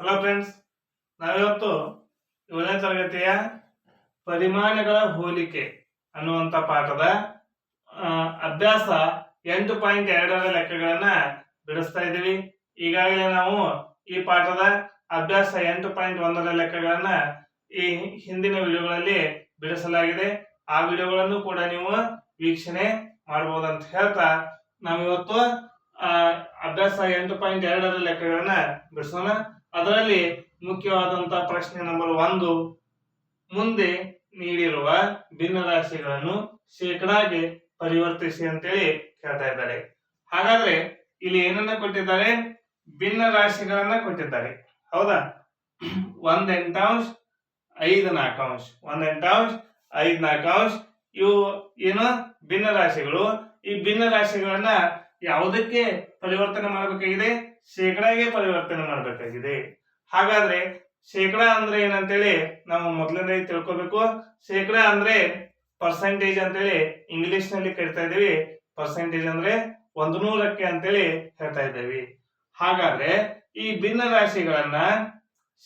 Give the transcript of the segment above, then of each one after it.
Hello friends ನಾವಿವತ್ತು ಏಳನೇ ತರಗತಿಯ ಪರಿಮಾಣಗಳ ಹೋಲಿಕೆ ಅನ್ನುವಂಥ ಪಾಠದ ಅಭ್ಯಾಸ ಎಂಟು ಪಾಯಿಂಟ್ ಎರಡರ ಲೆಕ್ಕಗಳನ್ನ ಬಿಡಿಸ್ತಾ ಇದ್ದೀವಿ. ಈಗಾಗಲೇ ನಾವು ಈ ಪಾಠದ ಅಭ್ಯಾಸ ಎಂಟು ಪಾಯಿಂಟ್ ಒಂದರ ಲೆಕ್ಕಗಳನ್ನ ಈ ಹಿಂದಿನ ವಿಡಿಯೋಗಳಲ್ಲಿ ಬಿಡಿಸಲಾಗಿದೆ. ಆ ವಿಡಿಯೋಗಳನ್ನು ಕೂಡ ನೀವು ವೀಕ್ಷಣೆ ಮಾಡಬಹುದಂತ ಹೇಳ್ತಾ ನಾವಿವತ್ತು ಅಭ್ಯಾಸ ಎಂಟು ಪಾಯಿಂಟ್ ಎರಡರ ಲೆಕ್ಕಗಳನ್ನ ಬಿಡಿಸೋಣ. ಅದರಲ್ಲಿ ಮುಖ್ಯವಾದಂತ ಪ್ರಶ್ನೆ ನಂಬರ್ ಒಂದು, ಮುಂದೆ ನೀಡಿರುವ ಭಿನ್ನರಾಶಿಗಳನ್ನು ಶೇಕಡಾಗೆ ಪರಿವರ್ತಿಸಿ ಅಂತೇಳಿ ಕೇಳ್ತಾ ಇದ್ದಾರೆ. ಹಾಗಾದ್ರೆ ಇಲ್ಲಿ ಏನನ್ನ ಕೊಟ್ಟಿದ್ದಾರೆ? ಭಿನ್ನ ರಾಶಿಗಳನ್ನ ಕೊಟ್ಟಿದ್ದಾರೆ. ಹೌದಾ? ಒಂದ್ ಎಂಟಾಂಶ, ಐದು ನಾಲ್ಕಾಂಶ. ಒಂದ್ ಎಂಟಾಂಶ, ಐದ್ ನಾಲ್ಕಾಂಶ. ಇವು ಏನು? ಭಿನ್ನ ರಾಶಿಗಳು ಈ ಭಿನ್ನ ರಾಶಿಗಳನ್ನ ಯಾವುದಕ್ಕೆ ಪರಿವರ್ತನೆ ಮಾಡಬೇಕಾಗಿದೆ? ಶೇಕಡಾಗೆ ಪರಿವರ್ತನೆ ಮಾಡಬೇಕಾಗಿದೆ. ಹಾಗಾದ್ರೆ ಶೇಕಡ ಅಂದ್ರೆ ಏನಂತೇಳಿ ನಾವು ಮೊದಲನೇ ತಿಳ್ಕೊಬೇಕು. ಶೇಕಡ ಅಂದ್ರೆ ಪರ್ಸೆಂಟೇಜ್ ಅಂತೇಳಿ ಇಂಗ್ಲಿಷ್ನಲ್ಲಿ ಕರಿತಾ ಇದೀವಿ ಪರ್ಸೆಂಟೇಜ್ ಅಂದ್ರೆ ಒಂದು ನೂರಕ್ಕೆ ಅಂತೇಳಿ ಹೇಳ್ತಾ ಇದ್ದೇವೆ. ಹಾಗಾದ್ರೆ ಈ ಭಿನ್ನ ರಾಶಿಗಳನ್ನ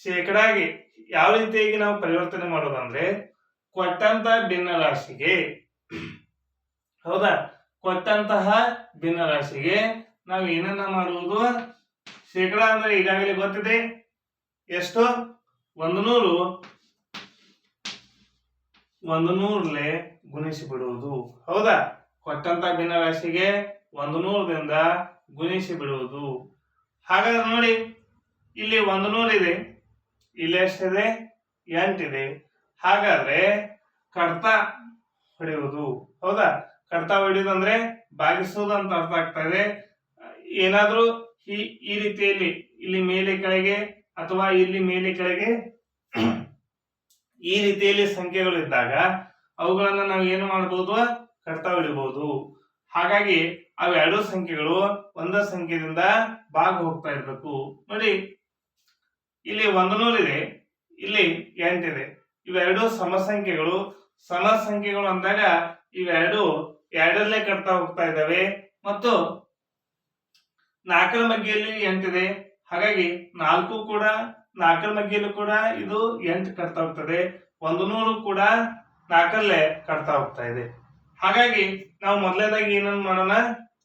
ಶೇಕಡಾಗಿ ಯಾವ ರೀತಿಯಾಗಿ ನಾವು ಪರಿವರ್ತನೆ ಮಾಡೋದಂದ್ರೆ ಕೊಟ್ಟಂತ ಭಿನ್ನ ರಾಶಿಗೆ. ಹೌದಾ? ಕೊಟ್ಟಂತಹ ಭಿನ್ನರಾಶಿಗೆ ನಾವು ಏನನ್ನ ಮಾಡುವುದು? ಶೇಕಡ ಅಂದ್ರೆ ಈಗಾಗಲೇ ಗೊತ್ತಿದೆ. ಎಷ್ಟು? ಒಂದು ನೂರು. ಒಂದು ನೂರ್ಲೆ ಗುಣಿಸಿ ಬಿಡುವುದು ಹೌದಾ? ಕೊಟ್ಟಂತ ಭಿನ್ನರಾಶಿಗೆ ಒಂದು ನೂರದಿಂದ ಗುಣಿಸಿ ಬಿಡುವುದು ಹಾಗಾದ್ರೆ ನೋಡಿ, ಇಲ್ಲಿ ಒಂದು ನೂರಿದೆ ಇಲ್ಲಿ ಎಷ್ಟಿದೆ? ಎಂಟಿದೆ. ಹಾಗಾದ್ರೆ ಕಡ್ತ ಹೊಡೆಯುವುದು ಹೌದಾ? ಕಡ್ತ ಹೊಡಿಯೋದಂದ್ರೆ ಭಾಗಿಸೋದು ಅಂತ ಅರ್ಥ ಆಗ್ತಾ ಇದೆ. ಏನಾದ್ರೂ ಈ ಈ ರೀತಿಯಲ್ಲಿ ಇಲ್ಲಿ ಮೇಲೆ ಕೆಳಗೆ ಅಥವಾ ಇಲ್ಲಿ ಮೇಲೆ ಕೆಳಗೆ ಈ ರೀತಿಯಲ್ಲಿ ಸಂಖ್ಯೆಗಳು ಇದ್ದಾಗ ಅವುಗಳನ್ನ ನಾವು ಏನು ಮಾಡಬಹುದು ಕಡ್ತ ಹೊಡಿಬಹುದು ಹಾಗಾಗಿ ಅವೆರಡೂ ಸಂಖ್ಯೆಗಳು ಒಂದ ಸಂಖ್ಯೆಯಿಂದ ಭಾಗ ಹೋಗ್ತಾ ಇರ್ಬೇಕು. ನೋಡಿ, ಇಲ್ಲಿ ಒಂದು ನೂರಿದೆ ಇಲ್ಲಿ ಎಂಟಿದೆ ಇವೆರಡು ಸಮ ಸಂಖ್ಯೆಗಳು. ಸಮ ಸಂಖ್ಯೆಗಳು ಅಂದಾಗ ಇವೆರಡು ಎರಡರಲ್ಲೇ ಕಟ್ತಾ ಹೋಗ್ತಾ ಇದ್ದಾವೆ. ಮತ್ತು ನಾಲ್ಕರ ಮಗ್ಗಿಯಲ್ಲಿ ಎಂಟಿದೆ ಹಾಗಾಗಿ ನಾಲ್ಕು ಕೂಡ, ನಾಲ್ಕರ ಮಗ್ಗಿಯಲ್ಲೂ ಕೂಡ ಇದು ಎಂಟು ಕಟ್ತಾ ಹೋಗ್ತದೆ. ಒಂದು ನೂರು ಕೂಡ ನಾಲ್ಕರಲ್ಲೇ ಕಟ್ತಾ ಹೋಗ್ತಾ ಇದೆ. ಹಾಗಾಗಿ ನಾವು ಮೊದಲನೇದಾಗಿ ಏನನ್ನ ಮಾಡೋಣ?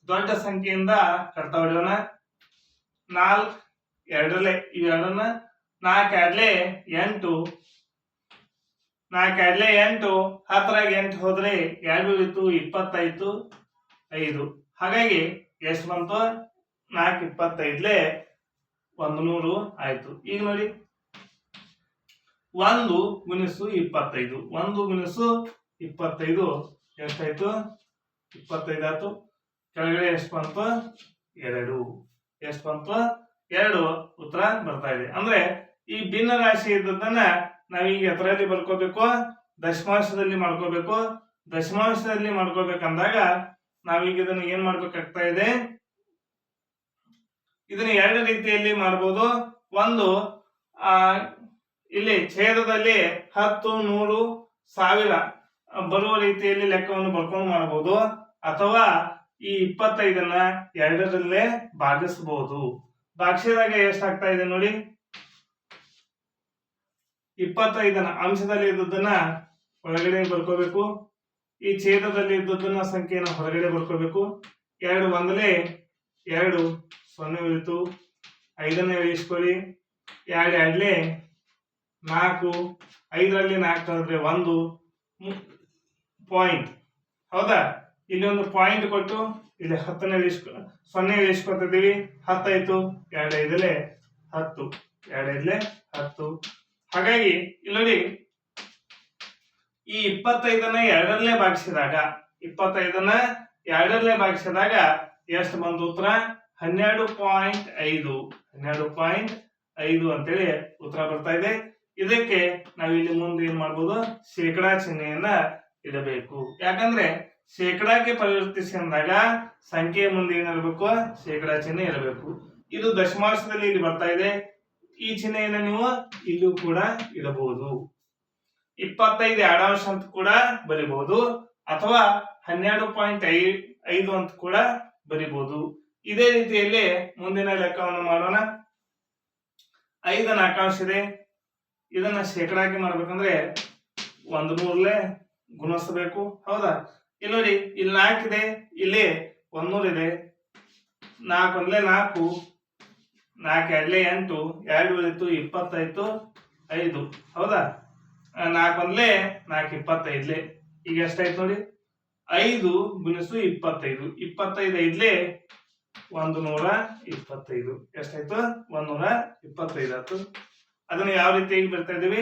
ದೊಡ್ಡ ಸಂಖ್ಯೆಯಿಂದ ಕಟ್ತಾ ಹೊಡೆಯೋಣ. ನಾಲ್ಕು ಎರಡರಲ್ಲೇ ಇವೆರಡನ್ನ ನಾಲ್ಕು ಎರಡಲೇ ಎಂಟು ನಾಲ್ಕು ಎರಡ್ಲೆ ಎಂಟು ಹತ್ತರಾಗ ಎಂಟು ಹೋದ್ರೆ ಎರಡು ಇತ್ತು ಇಪ್ಪತ್ತಾಯ್ತು ಐದು. ಹಾಗಾಗಿ ಎಷ್ಟು ಬಂತು? ನಾಲ್ಕು ಇಪ್ಪತ್ತೈದ್ಲೆ ಒಂದು ನೂರು ಆಯ್ತು. ಈಗ ನೋಡಿ. ಒಂದು ಗುಣಿಸು ಇಪ್ಪತ್ತೈದು. ಒಂದು ಗುಣಿಸು ಇಪ್ಪತ್ತೈದು ಎಷ್ಟಾಯ್ತು? ಇಪ್ಪತ್ತೈದು ಆಯ್ತು. ಕೆಳಗಡೆ ಎಷ್ಟು ಬಂತು? ಎರಡು. ಎಷ್ಟು ಬಂತು? ಎರಡು ಉತ್ತರ ಬರ್ತಾ ಇದೆ. ಅಂದ್ರೆ ಈ ಭಿನ್ನ ರಾಶಿ ಇದ್ದದನ್ನ ನಾವೀಗ ಎತ್ತರಲ್ಲಿ ಬರ್ಕೋಬೇಕು, ದಶಮಾಂಶದಲ್ಲಿ ಮಾಡ್ಕೋಬೇಕು. ದಶಮಾಂಶದಲ್ಲಿ ಮಾಡ್ಕೋಬೇಕಂದಾಗ ನಾವೀಗ ಇದನ್ನ ಏನ್ ಮಾಡ್ಬೇಕಾಗ್ತಾ ಇದೆ? ಇದನ್ನ ಎರಡು ರೀತಿಯಲ್ಲಿ ಮಾಡ್ಬೋದು. ಒಂದು, ಆ, ಇಲ್ಲಿ ಛೇದದಲ್ಲಿ ಹತ್ತು, ನೂರು, ಸಾವಿರ ಬರುವ ರೀತಿಯಲ್ಲಿ ಲೆಕ್ಕವನ್ನು ಬರ್ಕೊಂಡು ಮಾಡಬಹುದು ಅಥವಾ ಈ ಇಪ್ಪತ್ತೈದನ್ನ ಎರಡರಲ್ಲೇ ಭಾಗಿಸಬಹುದು ಭಾಗಿಸಿದಾಗ ಎಷ್ಟಾಗ್ತಾ ಇದೆ ನೋಡಿ? ಇಪ್ಪತ್ತೈದನ ಅಂಶದಲ್ಲಿ ಇದ್ದದನ್ನ ಒಳಗಡೆ ಬರ್ಕೋಬೇಕು. ಈ ಛೇದದಲ್ಲಿ ಇದ್ದದನ್ನ ಸಂಖ್ಯೆಯನ್ನು ಹೊರಗಡೆ ಬರ್ಕೋಬೇಕು. ಎರಡು ಒಂದಲೇ ಎರಡು ಸೊನ್ನೆ ಉಳಿತು ಐದನ್ನೇ ಇಳಿಸ್ಕೊಳ್ಳಿ. ಎರಡು ಎರಡ್ಲೆ ನಾಲ್ಕು. ಐದರಲ್ಲಿ ನಾಲ್ಕು ಕಳೆದ್ರೆ ಒಂದು. ಪಾಯಿಂಟ್. ಹೌದಾ? ಇಲ್ಲಿ ಒಂದು ಪಾಯಿಂಟ್ ಕೊಟ್ಟು ಇಲ್ಲಿ ಹತ್ತನೇ ಇಳಿಸ್ಕೊ, ಸೊನ್ನೆ ಇಳಿಸ್ಕೊತಿದ್ದೀವಿ ಹತ್ತಾಯ್ತು. ಎರಡು ಹತ್ತು. ಎರಡು ಹತ್ತು. ಹಾಗಾಗಿ ಇಲ್ಲಿ ನೋಡಿ, ಈ ಇಪ್ಪತ್ತೈದನ್ನ ಎರಡರಲ್ಲೇ ಭಾಗಿಸಿದಾಗ, ಇಪ್ಪತ್ತೈದನ್ನ ಎರಡರಲ್ಲೇ ಭಾಗಿಸಿದಾಗ ಎಷ್ಟು ಬಂದ ಉತ್ತರ? ಹನ್ನೆರಡು ಪಾಯಿಂಟ್ ಐದು. ಹನ್ನೆರಡು ಪಾಯಿಂಟ್ ಐದು ಅಂತೇಳಿ ಉತ್ತರ ಬರ್ತಾ ಇದೆ. ಇದಕ್ಕೆ ನಾವು ಇಲ್ಲಿ ಮುಂದೆ ಏನ್ ಮಾಡ್ಬೋದು? ಶೇಕಡಾ ಚಿಹ್ನೆಯನ್ನ ಇಡಬೇಕು. ಯಾಕಂದ್ರೆ ಶೇಕಡಾಕ್ಕೆ ಪರಿವರ್ತಿಸಿ ಅಂದಾಗ ಸಂಖ್ಯೆಯ ಮುಂದೆ ಏನಿರಬೇಕು? ಶೇಕಡಾ ಚಿಹ್ನೆ ಇರಬೇಕು. ಇದು ದಶಮಾಂಶದಲ್ಲಿ ಇಲ್ಲಿ ಬರ್ತಾ ಇದೆ. ಈ ಚಿಹ್ನೆಯನ್ನ ನೀವು ಇಲ್ಲೂ ಕೂಡ ಇಡಬಹುದು. ಇಪ್ಪತ್ತೈದು ಎರಡಾಂಶ ಅಂತ ಕೂಡ ಬರಿಬಹುದು. ಅಥವಾ ಹನ್ನೆರಡು ಪಾಯಿಂಟ್ ಐ, ಐದು ಅಂತ ಕೂಡ ಬರಿಬಹುದು. ಇದೇ ರೀತಿಯಲ್ಲಿ ಮುಂದಿನ ಲೆಕ್ಕವನ್ನು ಮಾಡೋಣ. ಐದು ನಾಲ್ಕಾಂಶ ಇದೆ. ಇದನ್ನ ಶೇಕಡಾಗಿ ಮಾಡ್ಬೇಕಂದ್ರೆ ಒಂದು ನೂರ್ಲೆ ಗುಣಿಸಬೇಕು. ಹೌದಾ? ಇಲ್ಲಿ ನೋಡಿ, ಇಲ್ಲಿ ನಾಲ್ಕಿದೆ ಇಲ್ಲಿ ಒಂದ್ ಇದೆ. ನಾಲ್ಕು ಒಂದ್ಲೆ ನಾಲ್ಕು. ನಾಲ್ಕು ಎರಡ್ಲೆ ಎಂಟು, ಎರಡು ಉಳಿತು ಇಪ್ಪತ್ತೈದು, ಐದು. ಹೌದಾ? ನಾಲ್ಕು ಒಂದ್ಲೆ ನಾಲ್ಕು ಇಪ್ಪತ್ತೈದ್ಲೆ. ಈಗ ಎಷ್ಟಾಯ್ತು ನೋಡಿ? ಐದು ಗುಣಿಸು ಇಪ್ಪತ್ತೈದು. ಇಪ್ಪತ್ತೈದು ಐದ್ಲೆ, ಒಂದು ನೂರ ಇಪ್ಪತ್ತೈದು. ಎಷ್ಟಾಯ್ತು? ಒಂದ್ ನೂರ ಇಪ್ಪತ್ತೈದು ಆಯ್ತು. ಅದನ್ನ ಯಾವ ರೀತಿಯಾಗಿ ಬರ್ತಾ ಇದೀವಿ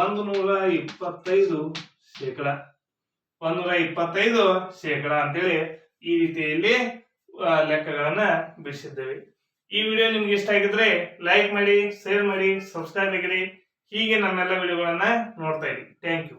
ಒಂದು ನೂರ ಇಪ್ಪತ್ತೈದು ಶೇಕಡ. ಒಂದ್ ನೂರ ಇಪ್ಪತ್ತೈದು ಶೇಕಡ ಅಂತೇಳಿ ಈ ರೀತಿಯಲ್ಲಿ ಲೆಕ್ಕಗಳನ್ನ ಬಿಡಿಸಿದ್ದೇವೆ. ಈ ವಿಡಿಯೋ ನಿಮ್ಗೆ ಇಷ್ಟ ಆಗಿದ್ರೆ ಲೈಕ್ ಮಾಡಿ ಶೇರ್ ಮಾಡಿ ಸಬ್ಸ್ಕ್ರೈಬ್ ಆಗಿರಿ. ಹೀಗೆ ನಮ್ಮೆಲ್ಲ ವಿಡಿಯೋಗಳನ್ನ ನೋಡ್ತಾ ಇರಿ. Thank you